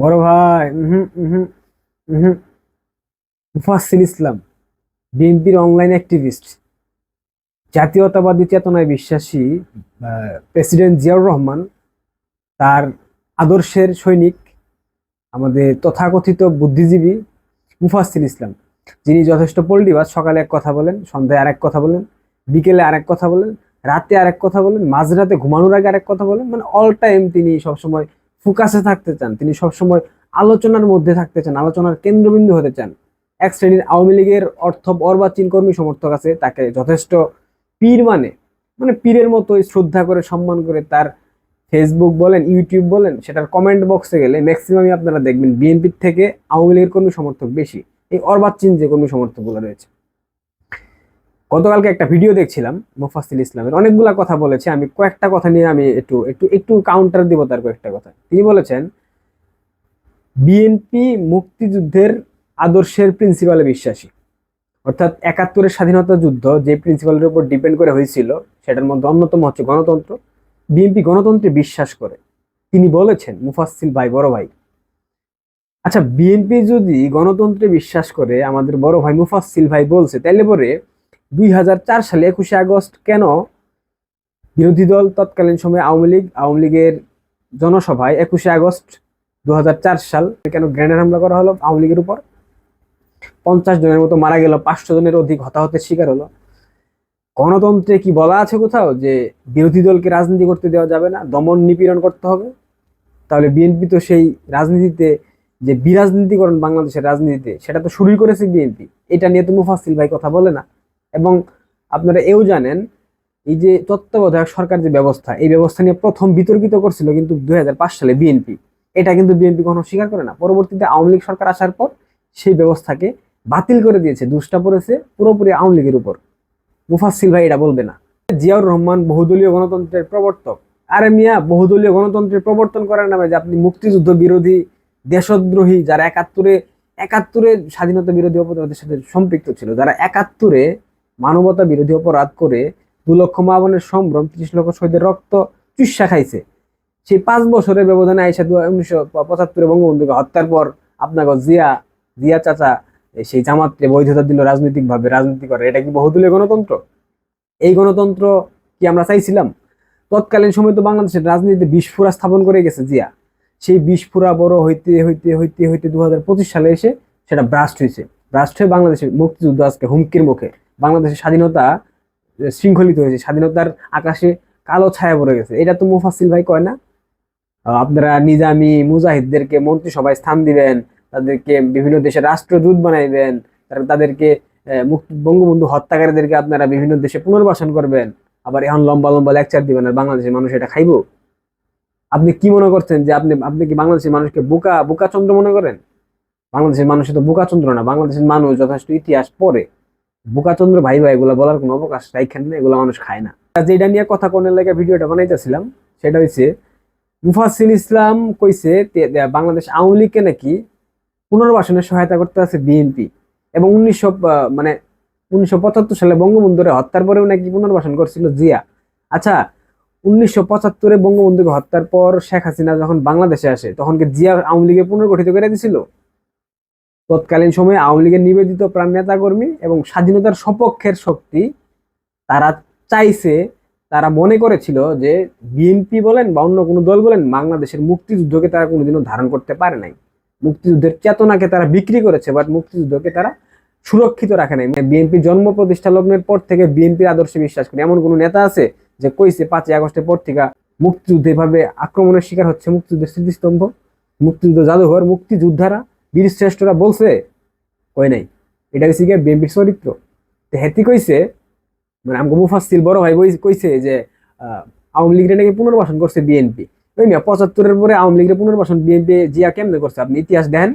বড় ভাই মুফাসিল ইসলাম, বিএনপির অনলাইন অ্যাক্টিভিস্ট জাতীয়তাবাদী চেতনায় বিশ্বাসী প্রেসিডেন্ট জিয়াউর রহমান, তার আদর্শের সৈনিক, আমাদের তথাকথিত বুদ্ধিজীবী মুফাসিল ইসলাম। যিনি যথেষ্ট পল্টিবাজ সকালে এক কথা বলেন, সন্ধ্যায় আরেক কথা বলেন, বিকেলে আরেক কথা বলেন, রাতে আরেক কথা বলেন, মাঝরাতে ঘুমানোর আগে আরেক কথা বলেন মানে অল টাইম তিনি সবসময় ফোকাসে থাকতে চান, তিনি সবসময় আলোচনার মধ্যে থাকতে চান, আলোচনার কেন্দ্রবিন্দু হতে চান। এক শ্রেণির আওয়ামী লীগের অর্থ অর্বাচীন কর্মী সমর্থক আছে, তাকে যথেষ্ট পীর মানে মানে পীরের মতোই শ্রদ্ধা করে, সম্মান করে তার ফেসবুক বলেন ইউটিউব বলেন, সেটার কমেন্ট বক্সে গেলে ম্যাক্সিমামই আপনারা দেখবেন, বিএনপির থেকে আওয়ামী লীগের কর্মী সমর্থক বেশি। এই অর্বাচীন যে কর্মী সমর্থকগুলো রয়েছে। গতকালকে একটা ভিডিও দেখছিলাম মুফাসিল ইসলামের। অনেকগুলা কথা বলেছে। আমি কয়েকটা কথা নিয়ে আমি একটু একটু একটু কাউন্টার দিব তার কয়েকটা কথা। তিনি বলেছেন, বিএনপি মুক্তিযুদ্ধের আদর্শের প্রিন্সিপালে বিশ্বাসী। অর্থাৎ একাত্তরের স্বাধীনতা যুদ্ধ যে প্রিন্সিপালের উপর ডিপেন্ড করে হয়েছিল, সেটার মধ্যে অন্যতম হচ্ছে গণতন্ত্র। বিএনপি গণতন্ত্রে বিশ্বাস করে। তিনি বলেছেন মুফাসিল ভাই, বড় ভাই। আচ্ছা বিএনপি যদি গণতন্ত্রে বিশ্বাস করে, আমাদের বড় ভাই মুফাসিল ভাই বলছে, তাইলে পরে দুই হাজার চার সালে একুশে আগস্ট কেন বিরোধী দল তৎকালীন সময়ে আওয়ামী লীগ, আওয়ামী লীগের জনসভায় একুশে আগস্ট দু হাজার চার সাল কেন গ্রেনেড হামলা করা হলো আওয়ামী লীগের উপর? পঞ্চাশ জনের মতো মারা গেল, পাঁচশো জনের অধিক হতাহতের শিকার হলো। গণতন্ত্রে কি বলা আছে কোথাও যে বিরোধী দলকে রাজনীতি করতে দেওয়া যাবে না, দমন নিপীড়ন করতে হবে? তাহলে বিএনপি তো সেই রাজনীতিতে, যে বিরাজনীতিকরণ বাংলাদেশের রাজনীতিতে, সেটা তো শুরুই করেছে বিএনপি। এটা নিয়ে তো মুফাসিল ভাই কথা বলে না। এবং আপনারা এও জানেন, এই যে তত্ত্বাবধায়ক সরকার যে ব্যবস্থা, এই ব্যবস্থা নিয়ে প্রথম বিতর্কিত করছিল কিন্তু দুই হাজার পাঁচ সালে বিএনপি এটা কিন্তু বিএনপি কখনো স্বীকার করে না। পরবর্তীতে আওয়ামী লীগ সরকার আসার পর সেই ব্যবস্থাকে বাতিল করে দিয়েছে, দুষ্টা পড়েছে, পুরোপুরি আওয়ামী লীগের উপর। মুফাসিল ভাই এটা বলবে না। জিয়াউর রহমান বহুদলীয় গণতন্ত্রের প্রবর্তক। আরে মিয়া, বহুদলীয় গণতন্ত্রের প্রবর্তন করার নামে যে আপনি মুক্তিযুদ্ধ বিরোধী, দেশদ্রোহী, যারা একাত্তরে একাত্তরে স্বাধীনতা বিরোধী অপরাধের সাথে সম্পৃক্ত ছিল, যারা একাত্তরে মানবতা বিরোধী অপরাধ করে দু লক্ষ মা বোনের সম্ভ্রম, ত্রিশ লক্ষ শহীদের রক্ত চুষা খাইছে। সেই পাঁচ বছরের ব্যবধানে আইসা দু উনিশশো পঁচাত্তরে বঙ্গবন্ধুকে হত্যার পর আপনাকে জিয়া জিয়া চাচা সেই জামাতকে বৈধতা দিল রাজনৈতিকভাবে, রাজনীতি করে। এটা কি বহুদলীয় গণতন্ত্র? এই গণতন্ত্র কি আমরা চাইছিলাম? তৎকালীন সময় তো বাংলাদেশের রাজনীতিতে বিস্ফোরা স্থাপন করে গেছে জিয়া। সেই বিস্ফোরা বড় হইতে হইতে হইতে হইতে দু হাজার পঁচিশ সালে এসে সেটা ব্রাস্ট হয়েছে। ব্রাস্ট হয়ে বাংলাদেশের মুক্তিযুদ্ধ আজকে হুমকির মুখে। বাংলাদেশের স্বাধীনতা শৃঙ্খলিত হয়েছে। স্বাধীনতার আকাশে কালো ছায়া পড়ে গেছে। এটা তো মুফাসিল ভাই কয় না? আপনারা নিজামি মুজাহিদদেরকে মন্ত্রিসভায় স্থান দিবেন, তাদেরকে বিভিন্ন দেশে রাষ্ট্রদূত বানাইবেন তারপর তাদেরকে মুক্তি, বঙ্গবন্ধু হত্যাকারীদেরকে আপনারা বিভিন্ন দেশে পুনর্বাসন করবেন। আবার এখন লম্বা লম্বা লেকচার দিবেন আর বাংলাদেশের মানুষ এটা খাইবো। আপনি কি মনে করছেন যে আপনি আপনি কি বাংলাদেশের মানুষকে বোকা, বোকাচন্দ্র মনে করেন? বাংলাদেশের মানুষ তো বোকাচন্দ্র না, বাংলাদেশের মানুষ যথেষ্ট ইতিহাস পড়ে। বোকাচন্দ্র, ভাই ভাই, এগুলা বলার কোনো অবকাশ রাইখান না, এগুলো মানুষ খায় না। যেটা নিয়ে কথা কোনের লেগে ভিডিওটা বানাইতেছিলাম, সেটা হচ্ছে মুফাসিল ইসলাম কইছে বাংলাদেশ আওয়ামী লীগকে নাকি পুনর্বাসনের সহায়তা করতে আছে বিএনপি। এবং উনিশশো মানে উনিশশো পঁচাত্তর সালে বঙ্গবন্ধুরে হত্যার পরেও নাকি পুনর্বাসন করছিল জিয়া। আচ্ছা উনিশশো পঁচাত্তরে বঙ্গবন্ধুকে হত্যার পর শেখ হাসিনা যখন বাংলাদেশে আসে, তখন কি জিয়া আওয়ামী লীগে পুনর্গঠিত করে দিছিল? তৎকালীন সময়ে আওয়ামী লীগের নিবেদিত প্রাণ নেতাকর্মী এবং স্বাধীনতার সপক্ষের শক্তি, তারা চাইছে, তারা মনে করেছিল যে বিএনপি বলেন বা অন্য কোনো দল বলেন, বাংলাদেশের মুক্তিযুদ্ধকে তারা কোনোদিনও ধারণ করতে পারে নাই। মুক্তিযুদ্ধের চেতনাকে তারা বিক্রি করেছে বাট মুক্তিযুদ্ধকে তারা সুরক্ষিত রাখে নাই। বিএনপি জন্ম, প্রতিষ্ঠা লগ্নের পর থেকে বিএনপির আদর্শে বিশ্বাস করে। এমন কোনো নেতা আছে যে কইছে পাঁচই আগস্টের পর থেকে মুক্তিযুদ্ধ এভাবে আক্রমণের শিকার হচ্ছে, মুক্তিযুদ্ধের স্মৃতিস্তম্ভ, মুক্তিযুদ্ধ জাদুঘর, মুক্তিযোদ্ধারা বীর শ্রেষ্ঠরা বলছে কই নাই, এটা হচ্ছে গিয়ে বিএনপির চরিত্র। তো হেতি কইছে মানে আমাকে মুফাসিল বড় ভাই কইছে যে আওয়ামী লীগের নাকি পুনর্বাসন করছে বিএনপি ওই মিয়া পঁচাত্তরের পরে আওয়ামী লীগের পুনর্বাসন বিএনপি জিয়া কেমনে করছে? আপনি ইতিহাস দেখেন।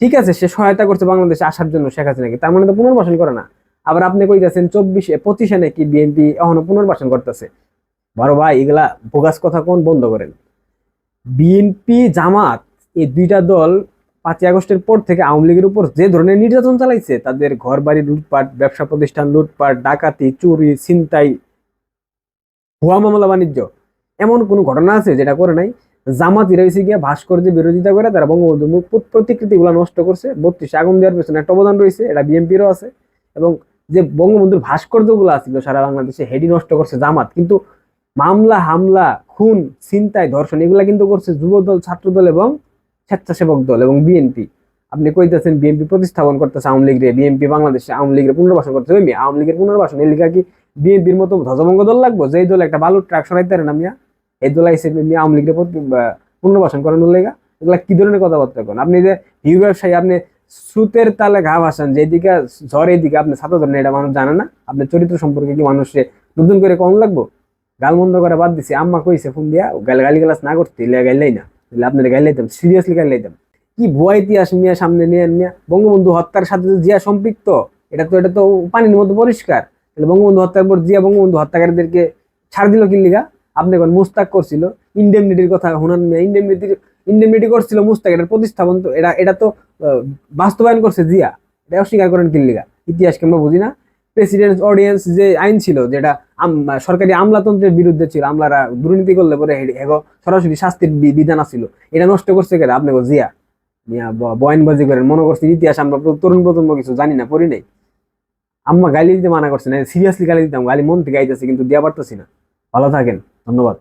ঠিক আছে, সে সহায়তা করছে বাংলাদেশে আসার জন্য শেখ হাসিনাকে। তার মানে তো পুনর্বাসন করে না। আবার আপনি কইতেছেন চব্বিশে, পঁচিশে নাকি বিএনপি এখনও পুনর্বাসন করতেছে। বড় ভাই, এগুলা বোগাস কথা কোন বন্ধ করেন? বিএনপি জামাত, এই দুইটা দল পাঁচই আগস্টের পর থেকে আওয়ামী লীগের উপর যে ধরনের নির্যাতন চালাইছে, তাদের ঘর বাড়ি লুটপাট, ব্যবসা প্রতিষ্ঠান, লুটপাট, ডাকাতি, চুরি, ছিনতাই, ভুয়া মামলা, বাণিজ্য, এমন কোনো ঘটনা আছে যেটা করে নাই? জামাতিরা হয়েছে গিয়ে ভাস্কর্যের বিরোধিতা করে, তারা বঙ্গবন্ধু প্রতিকৃতি গুলা নষ্ট করছে। বত্রিশে আগুন দেওয়ার পেছনে একটা অবদান রয়েছে, এটা বিএনপিরও আছে। এবং যে বঙ্গবন্ধুর ভাস্কর্যগুলো আছিল সারা বাংলাদেশে হেডি নষ্ট করছে জামাত, কিন্তু মামলা, হামলা, খুন, ছিনতাই, ধর্ষণ, এগুলা কিন্তু করছে যুবদল, ছাত্রদল এবং স্বেচ্ছাসেবক দল এবং বিএনপি আপনি কইতেছেন বিএনপি প্রতিস্থাপন করতেছে আওয়ামী লীগ রে বিএনপি বাংলাদেশে আওয়ামী লীগের পুনর্বাসন করতেছে ওই আওয়ামী লীগের পুনর্বাসন, এই লিগা কি বিএনপির মতো ধ্বজভঙ্গ দল লাগবো? যে দল একটা বালুর ট্রাক সরাইতে পারে না মিয়া? এই দল আইসে মিয়া আওয়ামী লীগের পুনর্বাসন করানোর লেগা? এগুলা কি ধরনের কথাবার্তা করেন আপনি যে হিউ ব্যবসায়ী, আপনি সুতের তালে ঘা ভাসান, যেদিকে ঝড় এইদিকে আপনি ছাতা ধরেন, এটা মানুষ জানে না? আপনার চরিত্র সম্পর্কে কি মানুষে নতুন করে কম লাগবো? গালমন্দ করে বাদ দিছি, আম্মা কইছে ফোন দিয়া গাল গালি গালাস না করতে গাইলাই না। তাহলে আপনার গাইলাইতাম সিরিয়াসলি গাইলে গাইলাইতাম কি ভুয়া ইতিহাস মিয়া সামনে নিয়ে নিয়ে বঙ্গবন্ধু হত্যার সাথে যে জিয়া সম্পৃক্ত, এটা তো এটা তো পানির মতো পরিষ্কার। তাহলে বঙ্গবন্ধু হত্যার পর জিয়া বঙ্গবন্ধু হত্যাকারীদেরকে ছাড় দিল কি লিগা? আপনি এখন মুস্তাক করছিল? ইন্ডেমনিটির কথা হুনান মিয়া ইন্ডেমনিটির ইন্ডেমনিটি করছিল মুস্তাক, এটার প্রতিস্থাপন তো এটা এটা তো বাস্তবায়ন করছে জিয়া। এটা অস্বীকার করেন কি লিগা? ইতিহাসকে আমরা বুঝি না। প্রেসিডেন্ট অডিয়েন্স যে আইন ছিল, যেটা সরকারি আমলাতন্ত্রের বিরুদ্ধে ছিল, আমলারা দুর্নীতি করলে পরে এগো সরাসরি শাস্তির বিধান ছিল এটা নষ্ট করছে কেন আপনি জিয়া। বয়ানবাজি করেন, মনে করছেন ইতিহাস আমরা তরুণ প্রজন্ম কিছু জানি না, পড়ি নাই। আম্মা গালি দিতে মানা করছে না, সিরিয়াসলি গালি দিতাম গালি মন থেকে আইতেছে, কিন্তু দিয়া পারতেছি না। ভালো থাকেন, ধন্যবাদ।